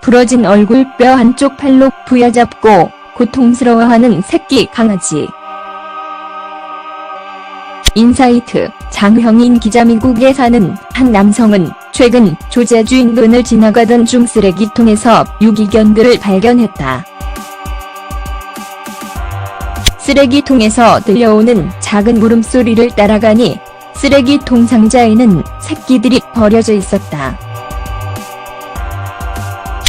부러진 얼굴 뼈 한쪽 팔로 부여잡고 고통스러워하는 새끼 강아지. 인사이트, 장형인 기자 미국에 사는 한 남성은 최근 조제주 인근을 지나가던 중 쓰레기통에서 유기견들을 발견했다. 쓰레기통에서 들려오는 작은 물음소리를 따라가니 쓰레기통 상자에는 새끼들이 버려져 있었다.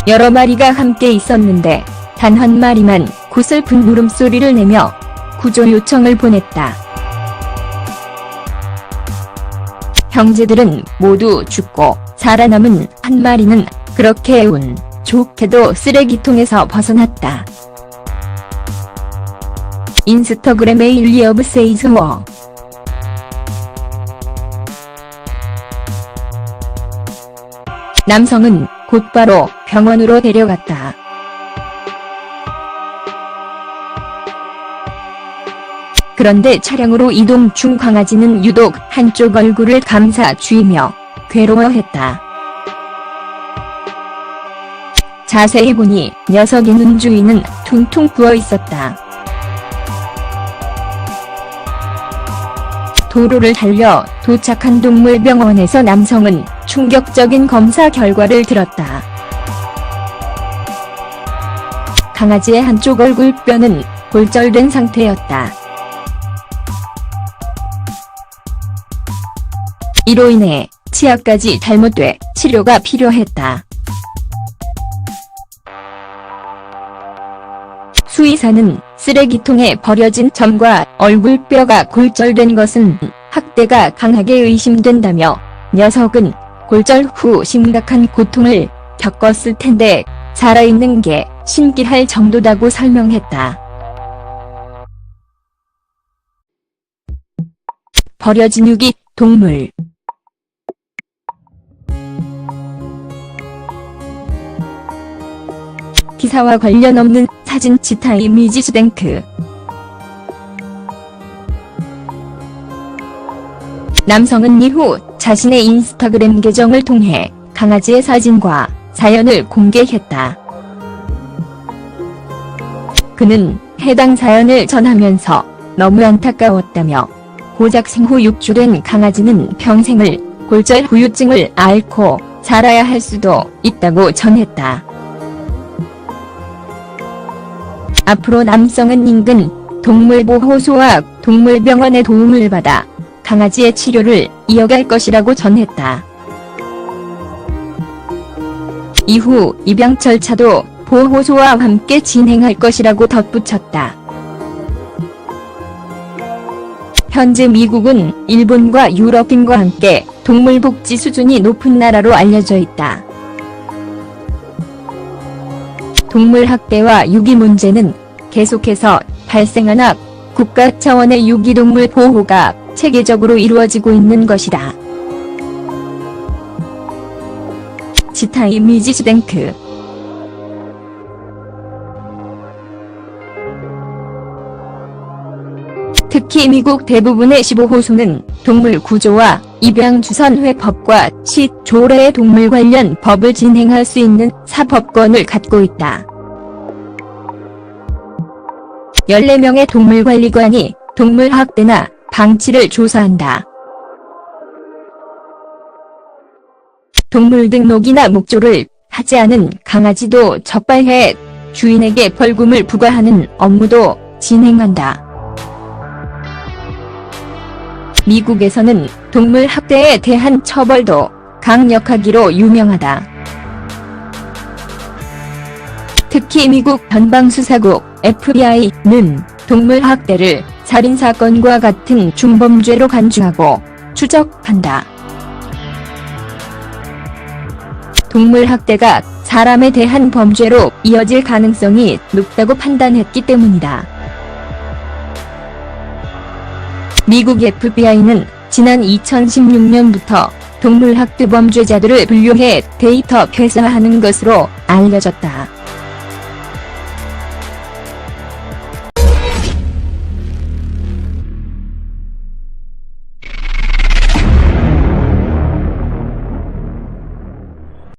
여러 마리가 함께 있었는데 단 한 마리만 고슬픈 물음소리를 내며 구조 요청을 보냈다. 형제들은 모두 죽고 살아남은 한 마리는 그렇게 운 좋게도 쓰레기통에서 벗어났다. 인스터그램의 일리 어브 세이즈 워 남성은 곧바로 병원으로 데려갔다. 그런데 차량으로 이동 중 강아지는 유독 한쪽 얼굴을 감싸 쥐며 괴로워했다. 자세히 보니 녀석의 눈 주위는 퉁퉁 부어 있었다. 도로를 달려 도착한 동물병원에서 남성은 충격적인 검사 결과를 들었다. 강아지의 한쪽 얼굴뼈는 골절된 상태였다. 이로 인해 치아까지 잘못돼 치료가 필요했다. 수의사는 쓰레기통에 버려진 점과 얼굴뼈가 골절된 것은 학대가 강하게 의심된다며 녀석은 골절 후 심각한 고통을 겪었을 텐데 살아있는 게 신기할 정도다고 설명했다. 버려진 유기 동물 기사와 관련 없는 사진 치타 이미지 스뱅크 남성은 이후 자신의 인스타그램 계정을 통해 강아지의 사진과 사연을 공개했다. 그는 해당 사연을 전하면서 너무 안타까웠다며 고작 생후 6주된 강아지는 평생을 골절 후유증을 앓고 살아야 할 수도 있다고 전했다. 앞으로 남성은 인근 동물보호소와 동물병원의 도움을 받아 강아지의 치료를 이어갈 것이라고 전했다. 이후 입양 절차도 보호소와 함께 진행할 것이라고 덧붙였다. 현재 미국은 일본과 유럽인과 함께 동물 복지 수준이 높은 나라로 알려져 있다. 동물 학대와 유기 문제는 계속해서 발생하나 국가 차원의 유기동물 보호가 체계적으로 이루어지고 있는 것이다. 지타 이 미지 스뱅크 특히 미국 대부분의 15호소는 동물 구조와 입양 주선회법과 시 조례의 동물 관련 법을 진행할 수 있는 사법권을 갖고 있다. 14명의 동물관리관이 동물 학대나 방치를 조사한다. 동물 등록이나 목조를 하지 않은 강아지도 적발해 주인에게 벌금을 부과하는 업무도 진행한다. 미국에서는 동물 학대에 대한 처벌도 강력하기로 유명하다. 특히 미국 연방수사국 FBI는 동물 학대를 살인사건과 같은 중범죄로 간주하고 추적한다. 동물 학대가 사람에 대한 범죄로 이어질 가능성이 높다고 판단했기 때문이다. 미국 FBI는 지난 2016년부터 동물 학대 범죄자들을 분류해 데이터 폐쇄하는 것으로 알려졌다.